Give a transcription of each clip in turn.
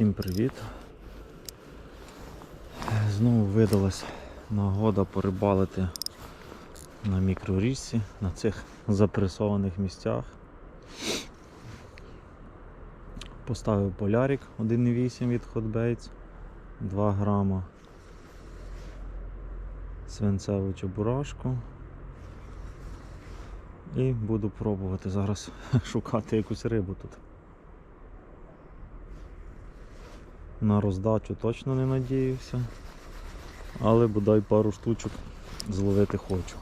Всім привіт. Знову видалась нагода порибалити на мікрорічці, на цих запресованих місцях. Поставив полярик 1,8 від Hot Baits, 2 грама свинцеву чебурашку. І буду пробувати зараз шукати якусь рибу тут. На роздачу точно не надіюся, але бодай пару штучок зловити хочу.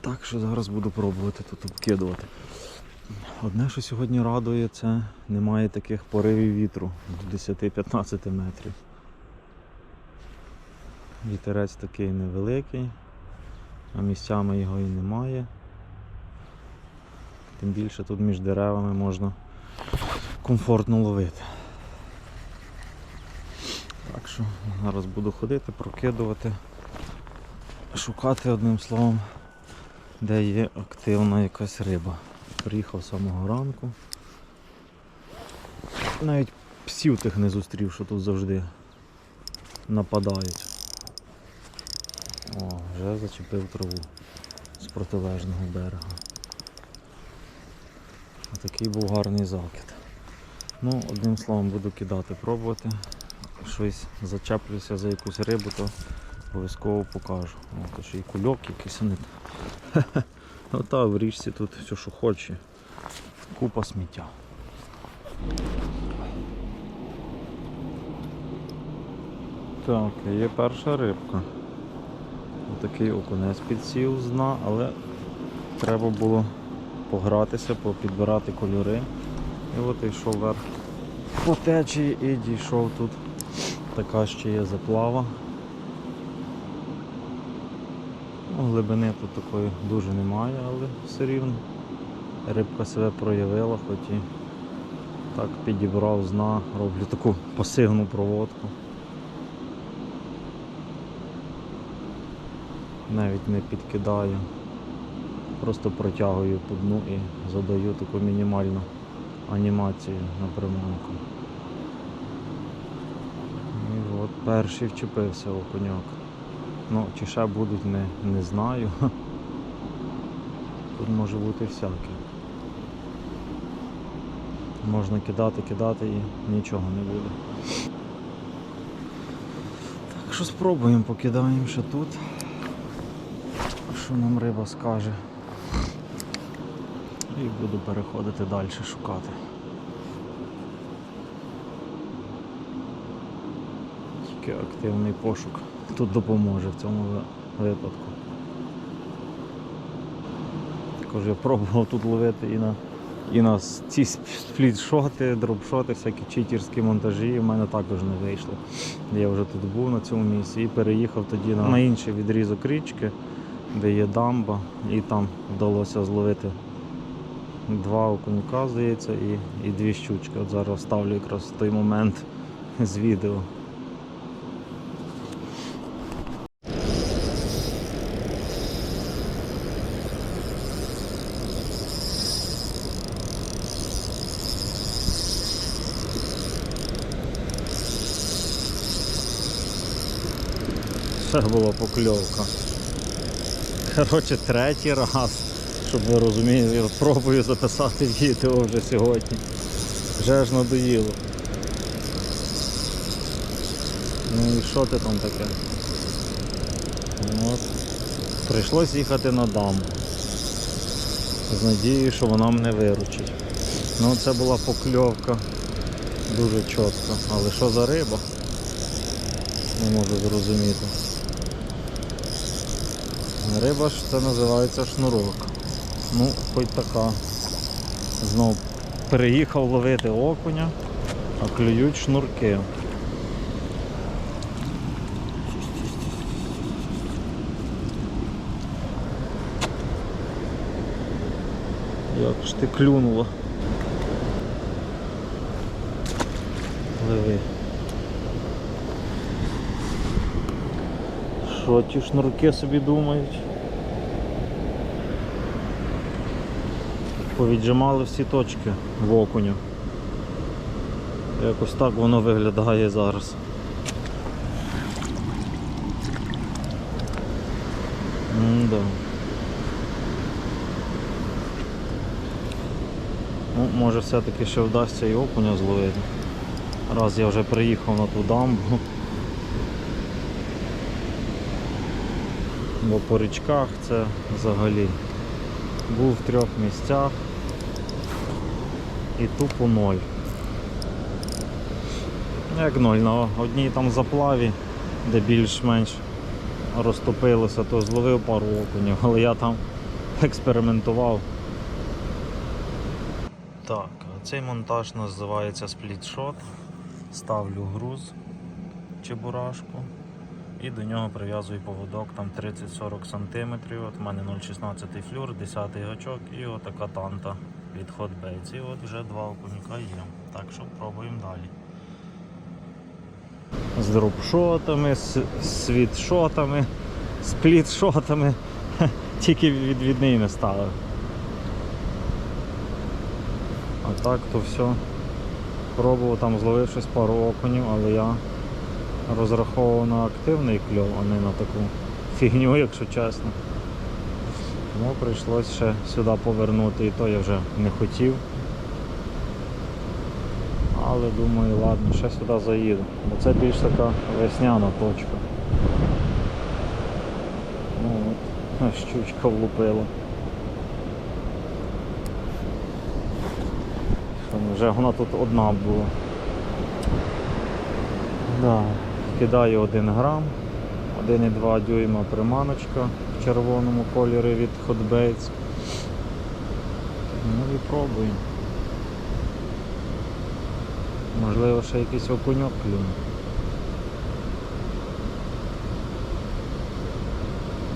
Так що зараз буду пробувати тут обкидувати. Одне, що сьогодні радує, це немає таких поривів вітру до 10-15 метрів. Вітерець такий невеликий, а місцями його і немає. Тим більше тут між деревами можна комфортно ловити. Так що зараз буду ходити, прокидувати, шукати одним словом, де є активна якась риба. Приїхав з самого ранку. Навіть псів тих не зустрів, що тут завжди нападають. О, вже зачепив траву з протилежного берега. Такий був гарний закид. Ну, одним словом буду кидати, пробувати. Щось зачеплюся за якусь рибу, то обов'язково покажу. О, ще і кульок якийсь а не. Ота в річці тут все, що хоче. Купа сміття. Так, є перша рибка. Отакий окунець підсів з дна, але треба було погратися, попідбирати кольори. І от йшов вверх по течії і дійшов тут. Така ще є заплава. Ну, глибини тут такої дуже немає, але все рівно рибка себе проявила, хоч і так підібрав зна, роблю таку пасивну проводку. Навіть не підкидаю, просто протягую по дну і задаю таку мінімальну анімацію на приманку. І от перший вчепився окуняк. Ну, чи ще будуть, не, не знаю. Тут може бути всяке. Можна кидати, кидати і нічого не буде. Так що спробуємо, покидаємо ще тут. Що нам риба скаже. І буду переходити далі шукати. Тільки активний пошук тут допоможе в цьому випадку. Також я пробував тут ловити і на, і на ці сплітшоти, дропшоти, всякі читерські монтажі. У мене також не вийшло. Я вже тут був на цьому місці і переїхав тоді на інший відрізок річки, де є дамба, і там вдалося зловити два окунька, здається, і, і дві щучки. От зараз ставлю якраз той момент з відео. Це була покльовка. Коротше, третій раз, щоб ви розуміли, я пробую записати відео вже сьогодні. Вже ж надоїло. Ну і що ти там таке? От. Прийшлось їхати на дамбу. З надією, що вона мене виручить. Ну це була покльовка дуже чітко. Але що за риба? Не можу зрозуміти. Риба ж це називається шнурок. Ну, хоч така. Знов переїхав ловити окуня, а клюють шнурки. Як ж ти клюнула? Пливи. Що ті шнурки собі думають? Повіджимали всі точки в окуню. Якось так воно виглядає зараз. М-да. Ну, може все-таки ще вдасться і окуня зловити. Раз я вже приїхав на ту дамбу. Бо по річках це взагалі був в трьох місцях і тупо ноль. Як ноль, на одній там заплаві, де більш-менш розтопилося, то зловив пару окунів, але я там експериментував. Так, цей монтаж називається сплітшот. Ставлю груз чебурашку і до нього прив'язую поводок там 30-40 см. От в мене 0,16 флюр, 10 гачок і отака танта від Hotbaits. І от вже два окуніка є. Так що пробуємо далі. З дропшотами, з світшотами, сплітшотами. Тільки відвідний не ставив. А так то все. Пробував там зловив щось пару окунів, але я розраховував на активний кльов, а не на таку фігню, якщо чесно. Тому прийшлося ще сюди повернути, і то я вже не хотів. Але думаю, ладно, ще сюди заїду. Бо це більш така весняна точка. Ну от, щучка влупила. Ну, Вже вона тут одна була. Да. Кидаю 1 грам, 1,2 дюйма приманочка в червоному кольорі від Hotbaits. Ну і пробуємо. Можливо, ще якийсь окуньок клюне.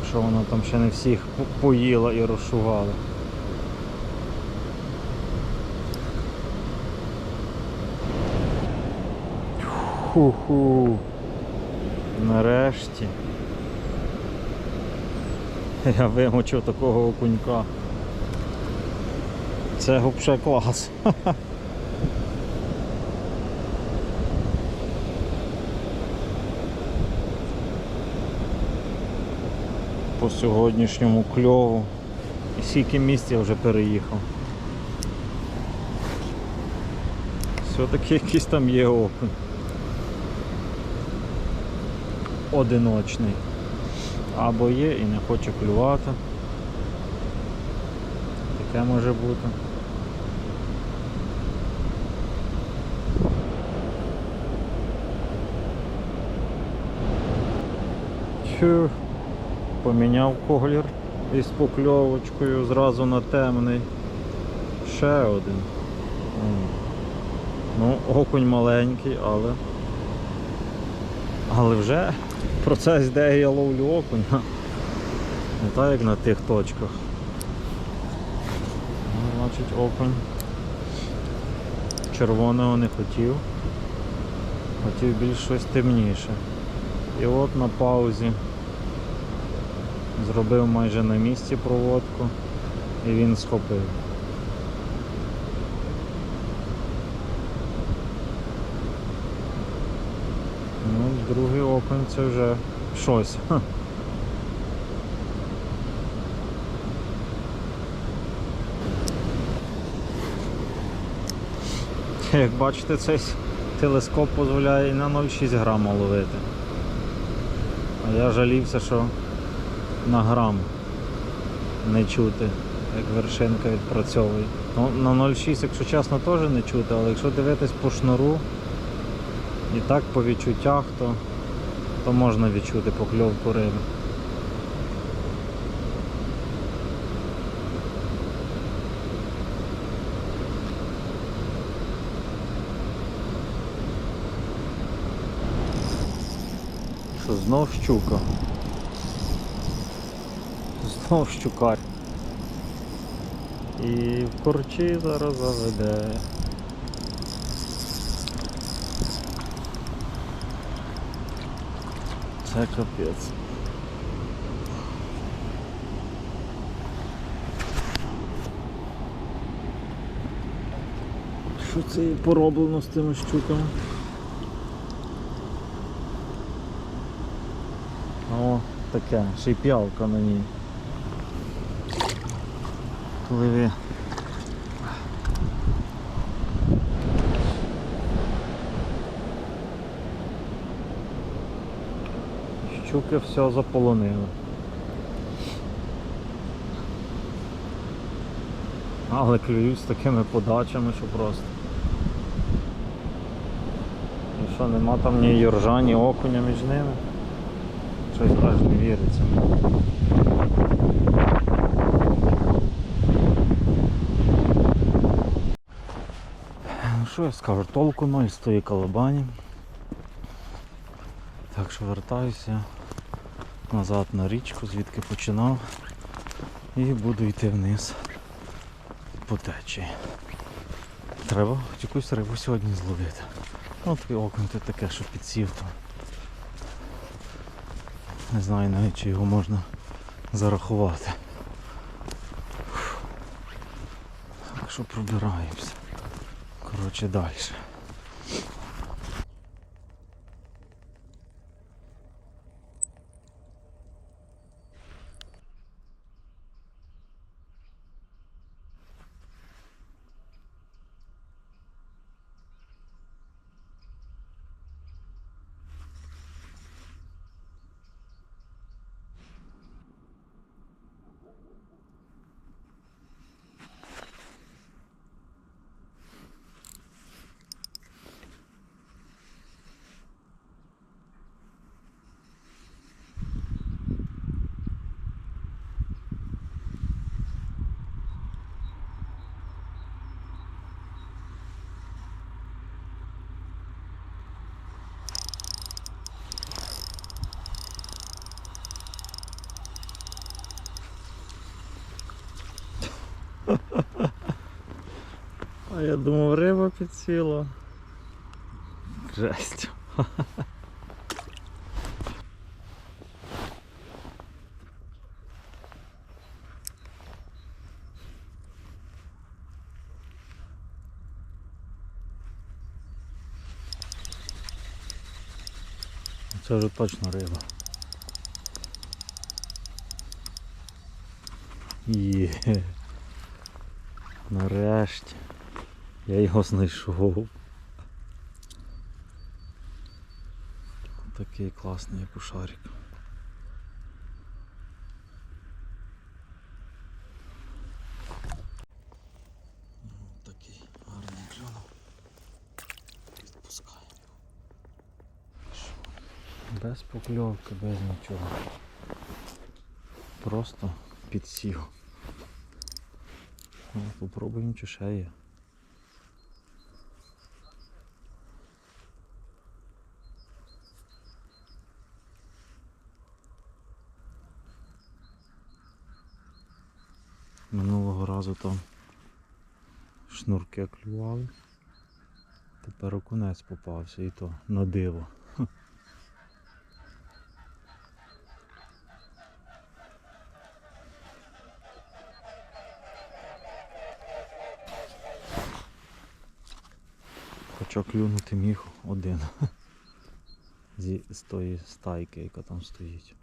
Якщо вона там ще не всіх по- поїла і розшувала. Ху-ху. Нарешті. Я вимочив такого окунька. Це взагалі клас. По сьогоднішньому кльову. І скільки місць я вже переїхав. Все-таки якийсь там є окунь. Одиночний. Або є і не хоче клювати. Таке може бути. Чу, поміняв колір із покльовочкою зразу на темний. Ще один. Ну, окунь маленький, але. Але вже процес, де я ловлю окунь. Не так як на тих точках. Ну, Значить окунь. Червоного не хотів. Хотів більш щось темніше. І от на паузі зробив майже на місці проводку і він схопив. Ну, другий окунь це вже щось. Ха. Як бачите, цей телескоп дозволяє і на 0,6 грама ловити. А я жалівся, що на грам не чути, як вершинка відпрацьовує. Ну, на 0,6, якщо чесно, теж не чути, але якщо дивитись по шнуру і так по відчуттях, то, то можна відчути покльовку риби. Що знов щука. Знов щукар. І в корчі зараз заведе. Це капець. що це пороблено з тими щуками. О, таке, ще й п'явка на ній. Пливе. Щуки все заполонили. Але клюють з такими подачами, що просто. І що, нема там ні юржа, ні окуня між ними. Щось аж не віриться. Ну що я скажу, толку ноль з тої колобані. Так що вертаюся назад на річку, звідки починав. І буду йти вниз по течії. Треба якусь рибу сьогодні зловити. Ну такий окунь то таке, що підсів то. Не знаю навіть чи його можна зарахувати. Так що пробираємося. Коротше далі. А я думав риба підсіла. Жесть. Це вже точно риба. Є. Нарешті. Я його знайшов. Такий класний пушарик. Такий гарний клюнув. Відпускаємо. Без покльовки, без нічого. Просто підсів. Ну, Попробуємо чи ще є. Минулого разу там шнурки клювали. Тепер окунець попався і то на диво. Хоча клюнути міг один. Зі, з тої стайки, яка там стоїть.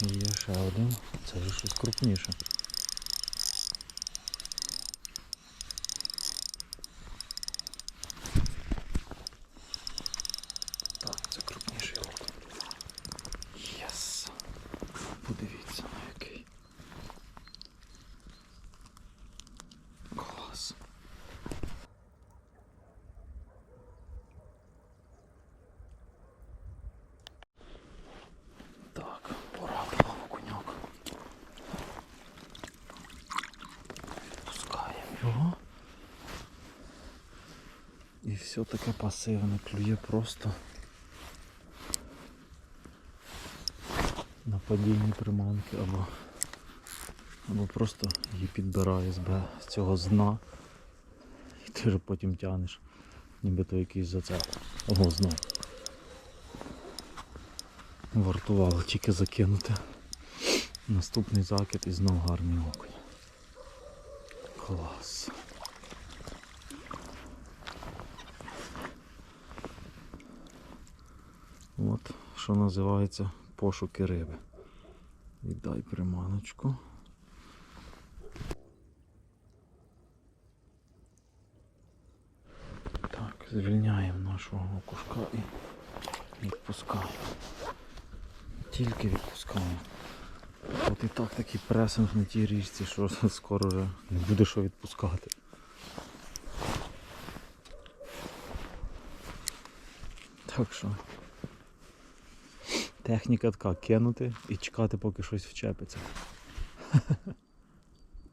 Є ще один. Це вже щось крупніше. Так, це крупніший окунь. Єс. Подивіться на який. Клас. Так, пора було окуньок. Пускаємо його. І все таке пасивне, клює просто на падінні приманки або, або просто її підбирає з, цього з дна. І ти вже потім тянеш, ніби то якийсь зацеп. Ого, знов. Вартувало тільки закинути. Наступний закид і знов гарний окунь. Клас. От, що називається пошуки риби. Віддай приманочку. Так, звільняємо нашого окушка і відпускаємо. Тільки відпускаємо. От і так такий пресинг на тій річці, що скоро вже не буде що відпускати. Так що техніка така кинути і чекати, поки щось вчепиться.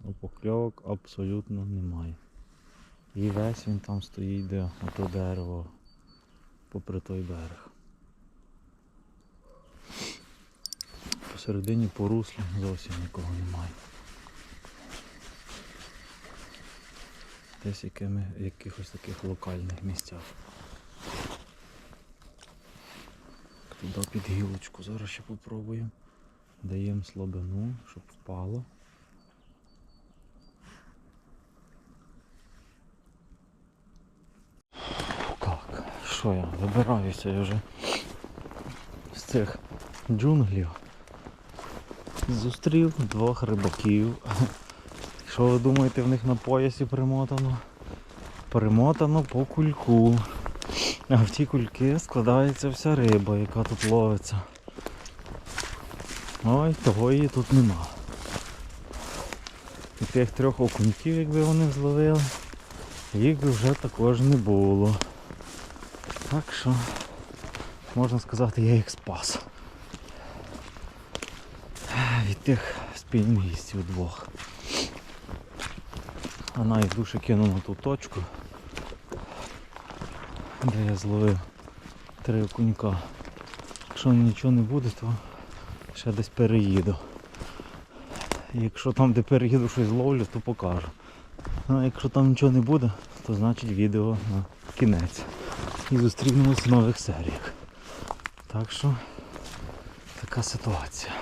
Ну, Покльовок абсолютно немає. І весь він там стоїть, де ото дерево попри той берег. Посередині по руслі зовсім нікого немає. Десь якими, якихось таких локальних місцях. Туди під гілочку зараз ще попробуємо. Даємо слабину, щоб впало. Так, що я вибираюся я вже з цих джунглів. Зустрів двох рибаків. Що ви думаєте, в них на поясі примотано? Примотано по кульку. А в ті кульки складається вся риба, яка тут ловиться. Ой, того її тут нема. І тих трьох окуньків, якби вони зловили, їх би вже також не було. Так що, можна сказати, я їх спас. Від тих спільністів двох. А навіть душе кинув на ту точку, де я зловив три окунька. Якщо нічого не буде, то ще десь переїду. Якщо там, де переїду щось зловлю, то покажу. А якщо там нічого не буде, то значить відео на кінець. І зустрінемось в нових серіях. Так що така ситуація.